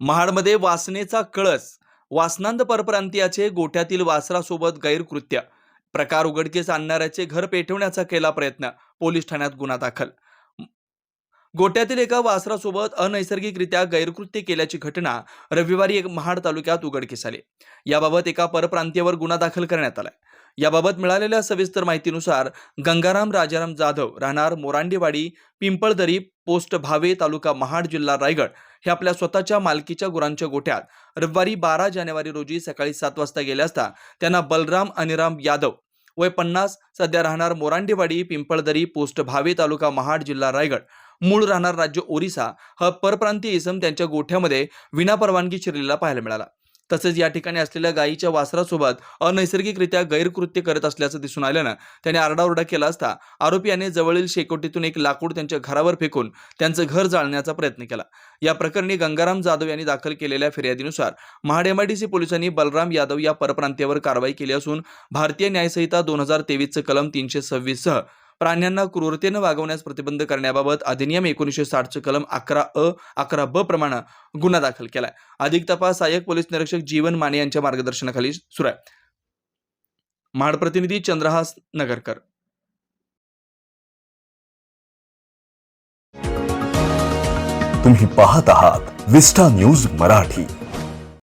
महाडमध्ये वासनेचा कळस. वासनांद परप्रांतीयाचे गोठ्यातील वासरासोबत गैरकृत्य. प्रकार उघडकीस आणणाऱ्याचे घर पेटवण्याचा केला प्रयत्न. पोलीस ठाण्यात गुन्हा दाखल. गोट्यातील एका वासरासोबत अनैसर्गिकरित्या गैरकृत्य केल्याची घटना रविवारी एक महाड तालुक्यात उघडकीस आली. याबाबत एका परप्रांतीयावर गुन्हा दाखल करण्यात आलाय. याबाबत मिळालेल्या सविस्तर माहितीनुसार गंगाराम राजाराम जाधव राहणार मोरांडेवाडी पिंपळदरी पोस्ट भावे तालुका महाड जिल्हा रायगड हे आपल्या स्वतःच्या मालकीच्या गुरांच्या गोठ्यात रविवारी बारा जानेवारी रोजी सकाळी सात वाजता गेले असता त्यांना बलराम अनिराम यादव वय पन्नास सध्या राहणार मोरांडेवाडी पिंपळदरी पोस्ट भावे तालुका महाड जिल्हा रायगड. मूळ राहणार राज्य ओरिसा हा परप्रांतीय इसम त्यांच्या गोठ्यामध्ये विनापरवानगी शिरलेला पाहायला मिळाला. तसेच या ठिकाणी असलेल्या गायीच्या वासरासोबत अनैसर्गिकरित्या गैरकृत्य करत असल्याचं दिसून आल्यानं त्याने आरडाओरडा केला असता आरोपी याने जवळील शेकोटीतून एक लाकूड त्यांच्या घरावर फेकून त्यांचं घर जाळण्याचा प्रयत्न केला. या प्रकरणी गंगाराम जाधव यांनी दाखल केलेल्या फिर्यादीनुसार महाड एमआयडीसी पोलिसांनी बलराम यादव या परप्रांतीयावर कारवाई केली असून भारतीय न्यायसंहिता दोन हजार तेवीसचं कलम तीनशे सव्वीस सह प्राण्यांना क्रूरतेनं वागवण्यास प्रतिबंध करण्याबाबत अधिनियम एकोणीसशे साठचं कलम अकरा अ अकरा ब प्रमाणे गुन्हा दाखल केलाय. अधिक तपास सहाय्यक पोलीस निरीक्षक जीवन माने यांच्या मार्गदर्शनाखाली सुरू आहे. महाड प्रतिनिधी चंद्रहास नगरकर. तुम्ही पाहत आहात विस्टा न्यूज मराठी.